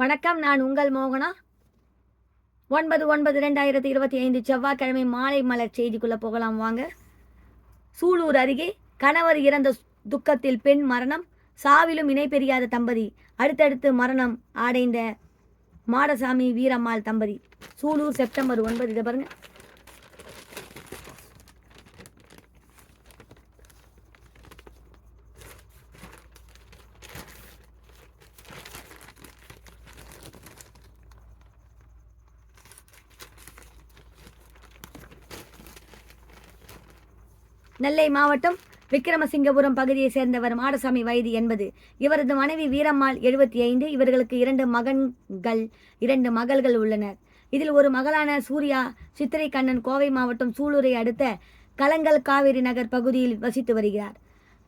வணக்கம் நான் உங்கள் மோகனா? ஒன்பது ஒன்பது ரெண்டாயிரத்தி இருபத்தி ஐந்து செவ்வாய்க்கிழமை மாலை மலர் செய்திக்குள்ளே போகலாம் வாங்க. சூலூர் அருகே கணவர் இறந்த துக்கத்தில் பெண் மரணம் சாவிலும் இணை பெரியாத தம்பதி அடுத்தடுத்து மரணம் அடைந்த மாடசாமி வீரம்மாள் தம்பதி. சூலூர் செப்டம்பர் ஒன்பது இதை பாருங்கள் நெல்லை மாவட்டம் விக்கிரமசிங்கபுரம் பகுதியை சேர்ந்தவர் மாடசாமி வயது எண்பது இவரது மனைவி வீரம்மாள் எழுபத்தி ஐந்து இவர்களுக்கு இரண்டு மகன்கள் இரண்டு மகள்கள் உள்ளனர். இதில் ஒரு மகளான சூர்யா சித்திரை கண்ணன் கோவை மாவட்டம் சூலூரை அடுத்த கலங்கல் காவிரி நகர் பகுதியில் வசித்து வருகிறார்.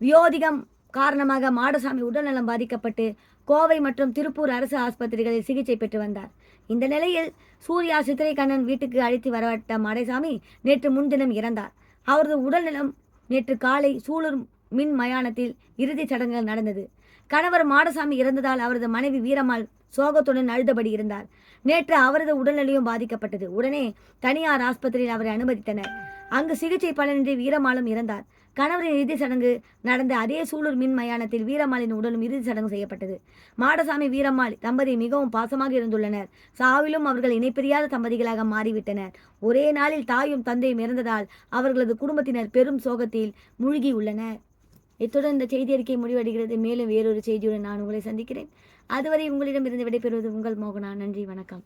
வியோதிகம் காரணமாக மாடசாமி உடல்நலம் பாதிக்கப்பட்டு கோவை மற்றும் திருப்பூர் அரசு ஆஸ்பத்திரிகளில் சிகிச்சை பெற்று வந்தார். இந்த நிலையில் சூர்யா சித்திரை கண்ணன் வீட்டுக்கு அழைத்து வரப்பட்ட மாடசாமி நேற்று முன்தினம் இறந்தார். அவரது உடல்நலம் நேற்று காலை சூலூர் மின் மயானத்தில் இறுதிச் சடங்குகள் நடந்தது. கணவர் மாடசாமி இறந்ததால் அவரது மனைவி வீரம்மாள் சோகத்துடன் அழுதபடி இருந்தார். நேற்று அவரது உடல்நிலையும் பாதிக்கப்பட்டது. உடனே தனியார் ஆஸ்பத்திரியில் அவரை அனுமதித்தனர். அங்கு சிகிச்சை பலனின்றி வீரமாலும் இறந்தார். கணவரின் இறுதி சடங்கு நடந்த அதே சூலூர் மின் மயானத்தில் வீரம்மாளின் உடலும் இறுதி சடங்கு செய்யப்பட்டது. மாடசாமி வீரம்மாள் தம்பதி மிகவும் பாசமாக இருந்துள்ளனர். சாவிலும் அவர்கள் இணைப்பிரியாத தம்பதிகளாக மாறிவிட்டனர். ஒரே நாளில் தாயும் தந்தையும் இறந்ததால் அவர்களது குடும்பத்தினர் பெரும் சோகத்தில் மூழ்கியுள்ளனர். இத்துடன் இந்த செய்தி அறிக்கை முடிவடைகிறது. மேலும் வேறொரு செய்தியுடன் நான் உங்களை சந்திக்கிறேன். அதுவரை உங்களிடமிருந்து விடைபெறுவது உங்கள் மோகனா. நன்றி வணக்கம்.